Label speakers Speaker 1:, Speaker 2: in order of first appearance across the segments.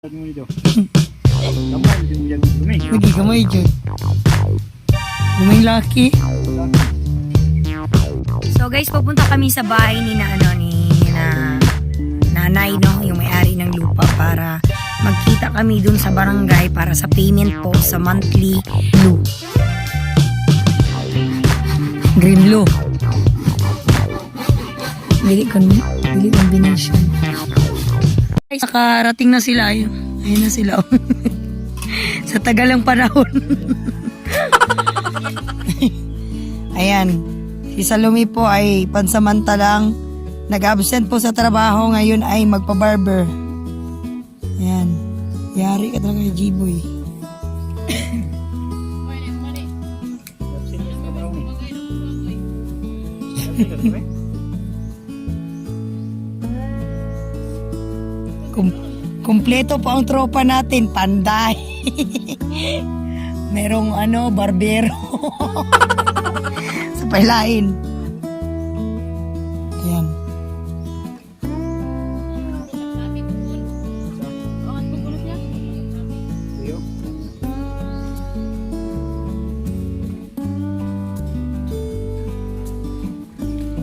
Speaker 1: Hindi mo yan dumi.
Speaker 2: Lagi kamay dyan. Gumay laki.
Speaker 3: So guys, pupunta kami sa bahay ni na ano ni na nanay no, yung may-ari ng lupa para magkita kami dun sa barangay para sa payment po sa monthly blue. Green blue. Dili kon dili combination. Guys, nakarating na sila. Ayun, ayun na sila. sa tagalang panahon. Ayan. Si Salome po ay pansamantalang nag-absent po sa trabaho. Ngayon ay magpa-barber. Ayan. Yari ka talaga kay G-Boy.
Speaker 1: Absent daw
Speaker 2: Kum kumpleto po ang tropa natin. Panday. Merong ano, barbero. sa pailain. Ayan.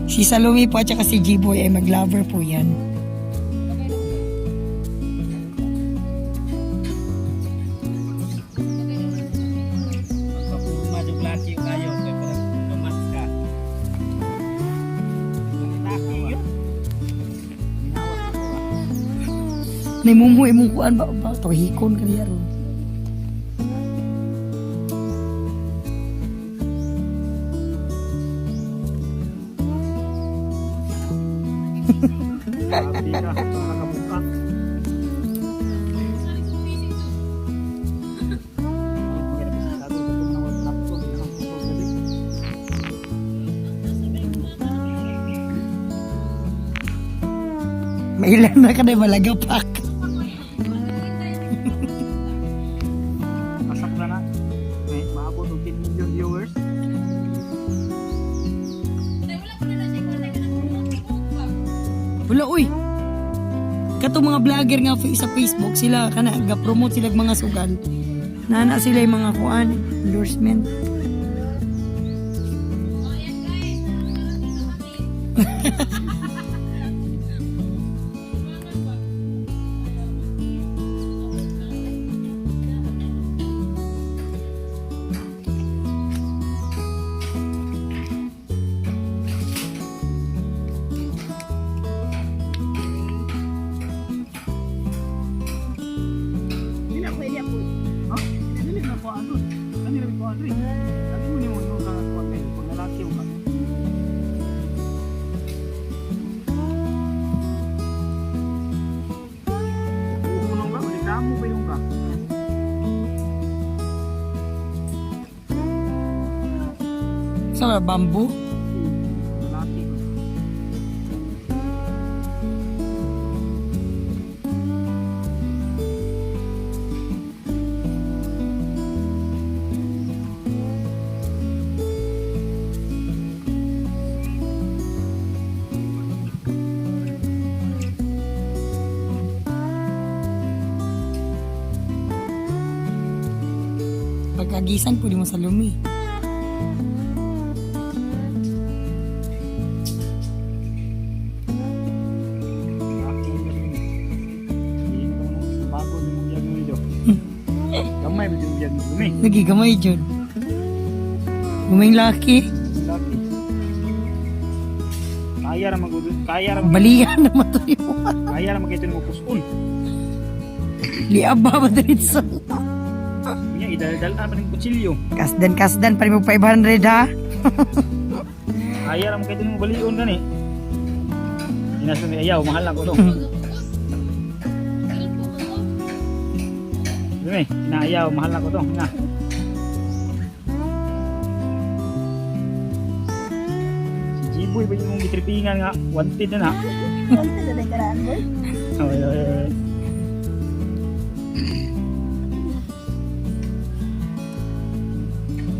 Speaker 2: Si Salome po at si G-Boy ay mag-lover po yan. Naimumuhay mong kuan ba? ba? Tuhikon ka niya ron.
Speaker 1: Grabe ka, nakabuka.
Speaker 2: Mailan na ka na malagapak. Vlogger nga sa Facebook, sila kana ga-promote sila og mga sugal. Nana sila yung mga kuan, endorsement. Sa bamboo.
Speaker 1: Lalaki.
Speaker 2: Pagkagisan, pwede mo sa lumi.
Speaker 1: Yung yan mo dumi.
Speaker 2: Lagi gamay dyan. Gumay laki.
Speaker 1: Laki. Kaya ra magudod. Kaya ra
Speaker 2: Balian naman to mo.
Speaker 1: kaya ra magito mo puson.
Speaker 2: Liaba ba diritso?
Speaker 1: Nya idaldal pa ning kutsilyo.
Speaker 2: Kasdan, kasdan. Pa mo 500 ha?
Speaker 1: Kaya ra magito mo balion gani. Inaso mi ayaw mahal ako no. Dumi, inaayaw mahal ako to. Nga. Si Jiboy ba yung gitripingan nga wanted na na. Oy, oy, oy.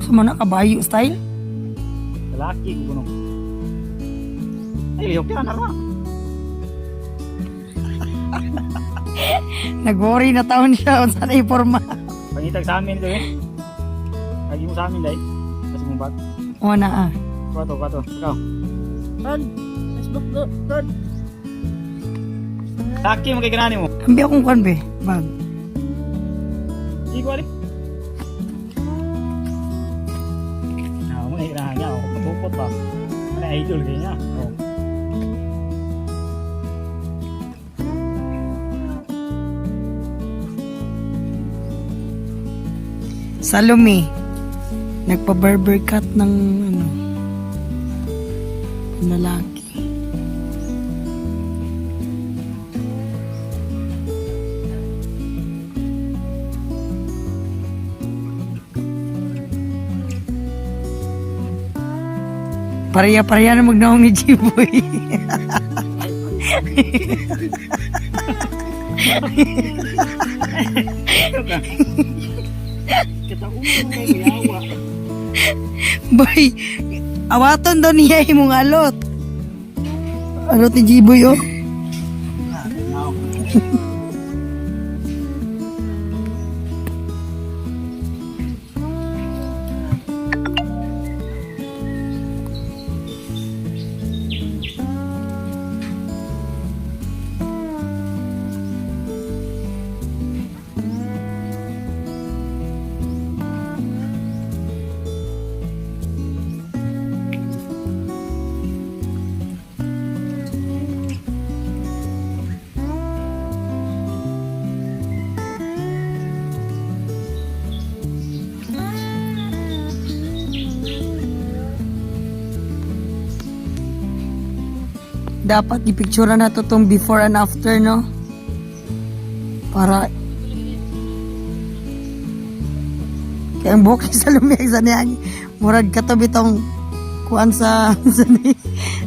Speaker 2: Sa mga kabayo style.
Speaker 1: Lalaki ko kuno. Ay, lihok yan na
Speaker 2: Nag-worry na taon siya kung saan iporma.
Speaker 1: Pangitag sa amin ito eh. Lagi mo sa amin dahil. Kasi mo bat.
Speaker 2: O na ah.
Speaker 1: Kwato, kwato. Ikaw. Rod. Facebook, Rod. Rod. Taki mo kay kanani mo.
Speaker 2: Ambi akong kwan be. Bag.
Speaker 1: Hindi ko alim. Ah, mo nahirahan niya. Ako patupot pa. Ano idol kayo niya.
Speaker 2: Salome. Nagpa-barber cut ng ano. Lalaki. Pareya-pareya na magnaong ni Jiboy. Boy, awaton daw niya imong alot. Alot ni Jiboy oh. Dapat ipicture na to tong before and after, no? Para kaya ang buhok ni Salome sa niya murag katabi tong kuan sa sa,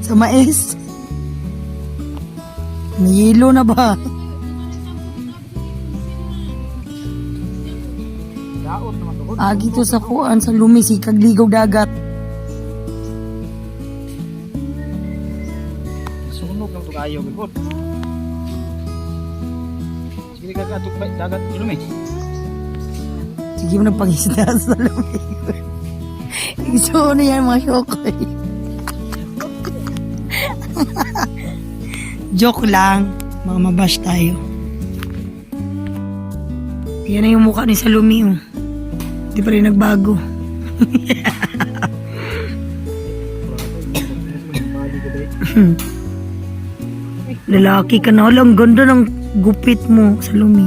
Speaker 2: sa mais. Nihilo na ba? Agi to sa kuan sa lumi si kagligaw dagat.
Speaker 1: Sunog ng tukayo gud. Sige ka katok ba dagat ilum eh.
Speaker 2: Sige mo nagpangisda sa lumi. Isuo na yan mga syokoy. Joke lang. Mga mabash tayo. Yan na yung mukha ni Salumi oh. Di pa rin nagbago. Lalaki ka na. Alam, ganda ng gupit mo, Salumi.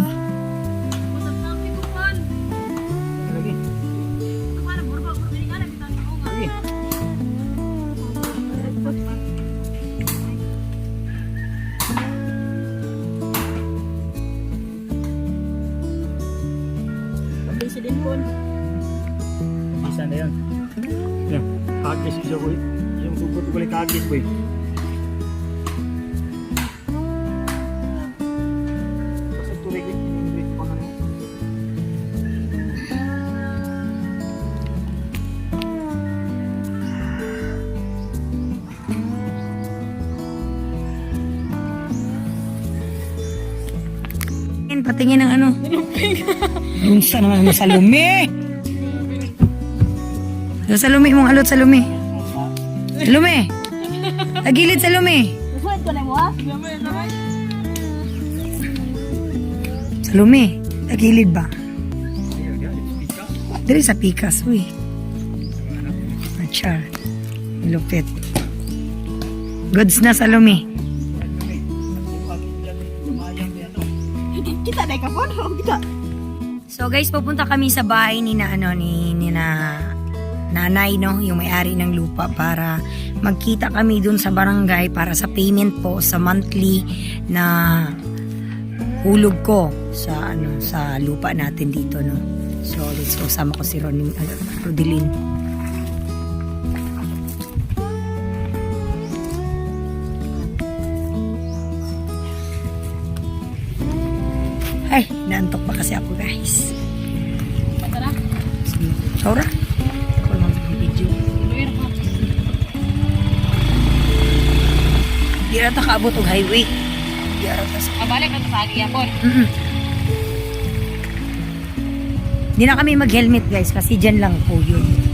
Speaker 1: Bisa na yan. Yan. Kagis siya boy. Yung sugot ko kagis boy. Basta
Speaker 2: Lunsa naman mo sa lumi. Sa salumi mong alot sa lumi. Lumi. Agilid sa lumi. Sa lumi. Agilid ba? Dili sa pikas, uy. Achar. Lupit. Goods na sa lumi. So guys, pupunta kami sa bahay ni na ano ni, ni na nanay no, yung may-ari ng lupa para magkita kami dun sa barangay para sa payment po sa monthly na hulog ko sa ano sa lupa natin dito no. So let's go sama ko si Ron, uh, Rodelin. Guys. Sige, Saura. Di na ta kaabot og highway. Araw tas.
Speaker 4: Kabalik na sa agi yapon.
Speaker 2: Mm-mm. Hindi na kami mag-helmet guys kasi dyan lang po yun.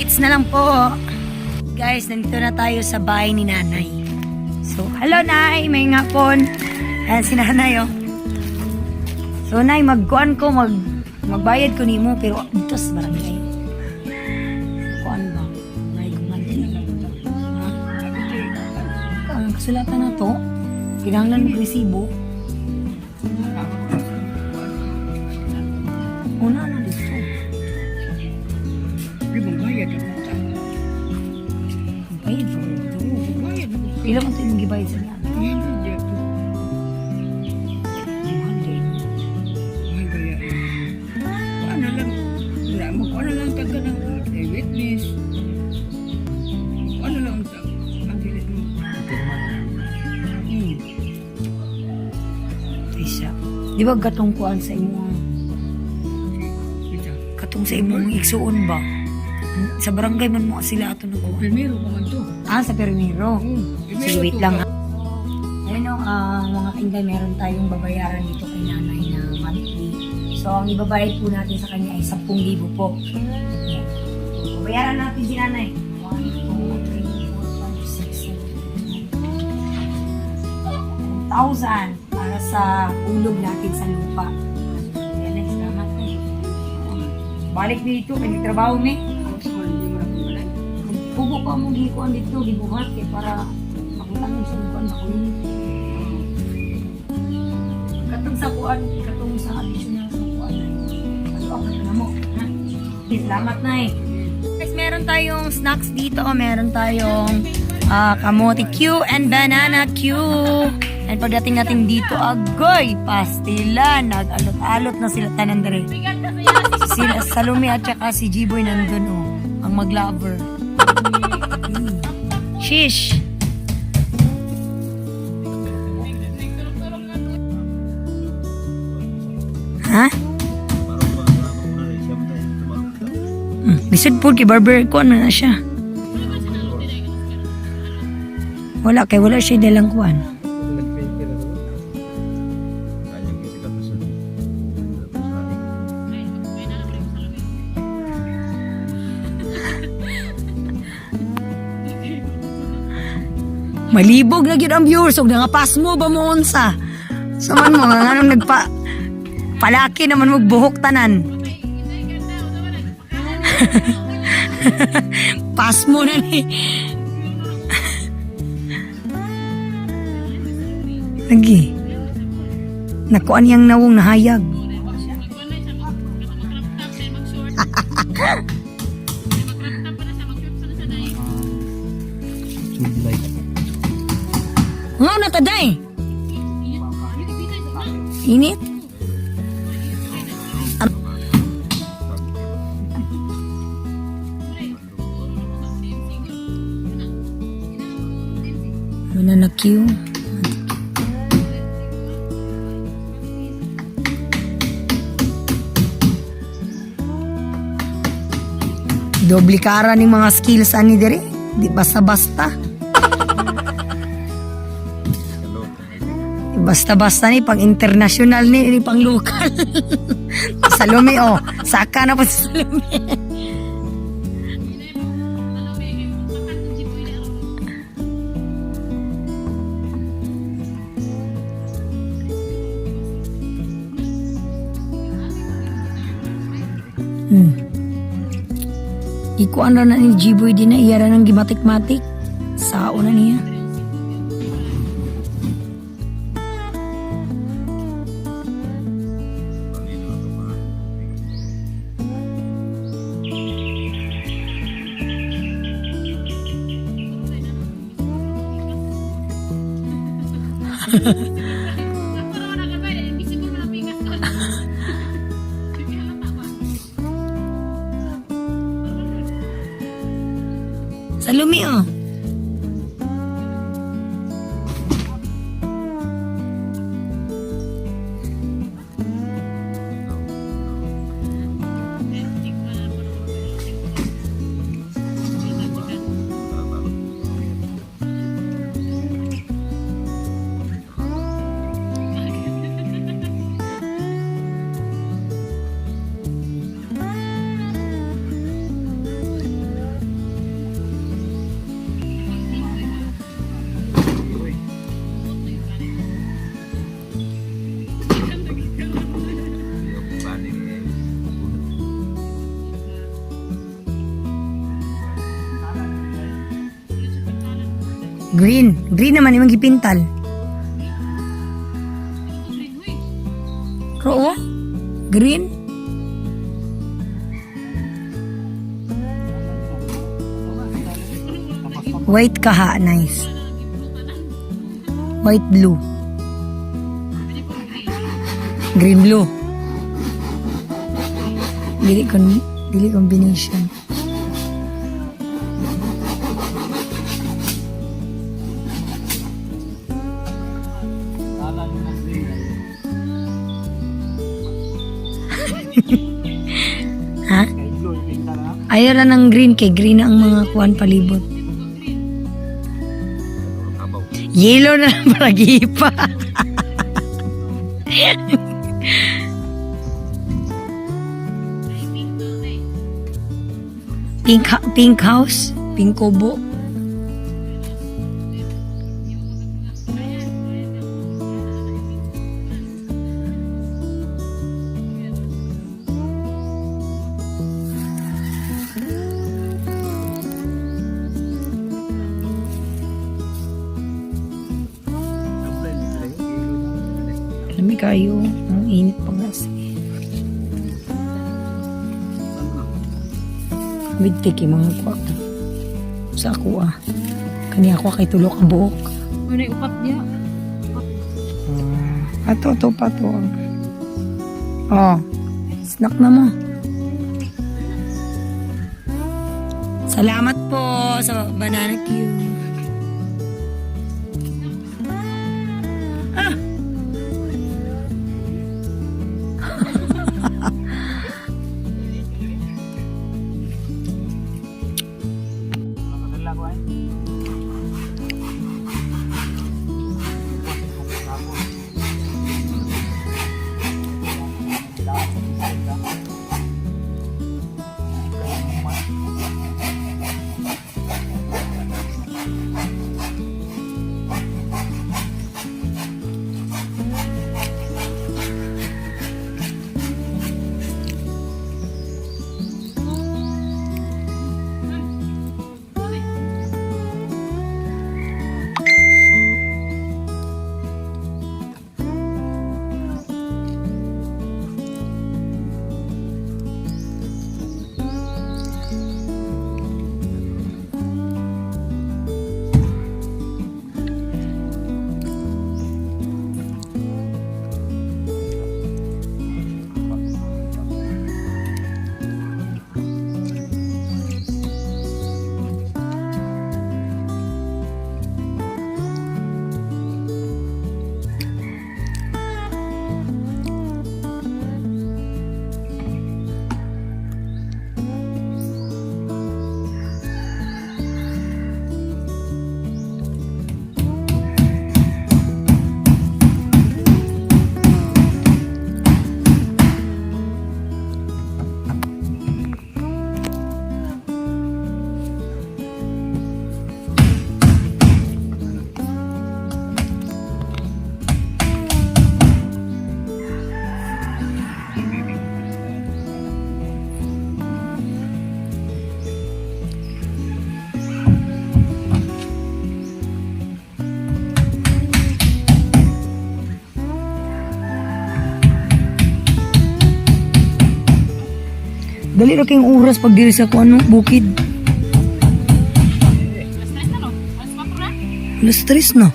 Speaker 2: Kita-kits na lang po. Guys, nandito na tayo sa bahay ni nanay. So, hello Nay, may ngapon. Ayan si nanay oh. So, Nay, magkuan ko, mag, magbayad ko nimo pero dito sa barangay. Kuan ba? May gumanti. Ang kasulatan na to, kinahanglan ng resibo. Una na Isa. Di ba gatong kuan sa imo? Katong sa imong igsuon ba? Sa barangay man mo sila ato nag
Speaker 1: Primero pa man to.
Speaker 2: Ah, sa Permiro.
Speaker 1: Hmm.
Speaker 2: Sige, wait lang ha. Ayun o, ah, mga kainday, meron tayong babayaran dito kay nanay na monthly. So, ang ibabayad po natin sa kanya ay 10,000 po. Yan. Babayaran natin si nanay. 1, 2, 3, 4, 5, 6, 7, 1,000 para sa ulog natin sa lupa. Yan ay, salamat eh. Balik dito, kaya trabaho ni. Pugo pa mo gikuan dito, gibuhat kay para mo sa lupan na kulit. Katong sa kuan, katong sa additional sa kuan. Ano ako na mo, ha? Salamat na eh. Guys, meron tayong snacks dito. Meron tayong ah, kamote Q and banana Q. And pagdating natin dito, agoy, pastila. Nag-alot-alot na sila tanan dere. Sila Salome at saka si G-Boy nandun, oh. Ang mag-lover. Mm. Ha? Hmm. Bisod po kay barber ko ano na siya. Wala kay wala siya dalang kuan. Malibog na gyud ang viewers ug nangapas mo ba mo unsa? Saman mo nga nagpa palaki naman mo buhok tanan. Pas mo na ni. Lagi. Nakuan yang nawong nahayag. Nga na taday. Init. Queue? Doble kara ni mga skills ani dire. Di basta-basta. Basta-basta ni pang international ni, ni pang lokal. Salome oh, saka na pa si Salome. Ikuan ra na ni G-Boy din na iyara ng gimatik-matik. Sao na niya. Salumi oh. Green. Green naman yung gipintal. Oo. Green. White kaha, nice. White blue. Green blue. Dili kon dili combination. Ayaw na ng green kay green na ang mga kuwan palibot. Yellow na lang para gipa. pink, pink house, pink kubo. Kayo, ang init pa kasi. Bigtik yung mga kwak. Sa ako ah. Kani ako kay tulok ka buok.
Speaker 3: Ano yung upat niya?
Speaker 2: Ato, to, pato. Oh, snack na mo. Salamat po sa banana queue. Dali ra kayong oras pag diri sa kuan no, bukid. Alas tres na.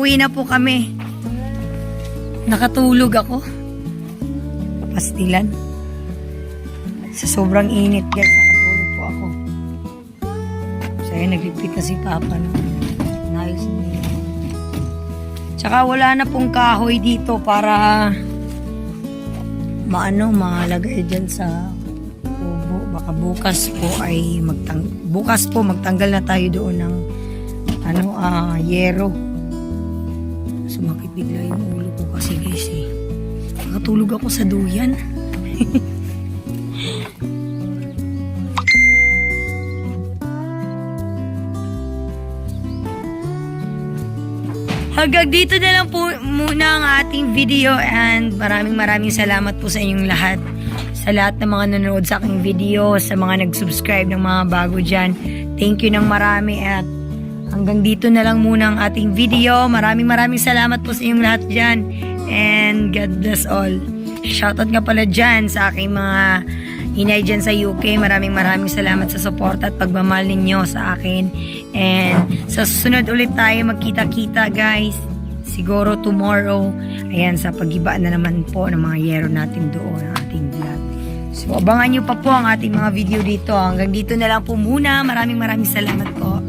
Speaker 2: Pauwi na po kami. Nakatulog ako. Pastilan. Sa sobrang init guys, nakatulog po ako. So, ayan, nagligpit na si Papa. No? Nayos niya. Tsaka wala na pong kahoy dito para maano, malagay dyan sa kubo. Baka bukas po ay magtang bukas po magtanggal na tayo doon ng ano, ah, yero. Sumakit bigla yung ulo ko kasi guys eh. Nakatulog ako sa duyan. Hanggang dito na lang po muna ang ating video and maraming maraming salamat po sa inyong lahat. Sa lahat ng mga nanonood sa aking video, sa mga nag-subscribe ng mga bago dyan. Thank you ng marami at hanggang dito na lang muna ang ating video. Maraming maraming salamat po sa inyong lahat dyan. And God bless all. Shoutout nga pala dyan sa aking mga inay dyan sa UK. Maraming maraming salamat sa support at pagmamahal ninyo sa akin. And sa susunod ulit tayo magkita-kita guys. Siguro tomorrow. Ayan, sa pagiba na naman po ng mga yero natin doon, ang ating vlog. So, abangan nyo pa po ang ating mga video dito. Hanggang dito na lang po muna. Maraming maraming salamat po.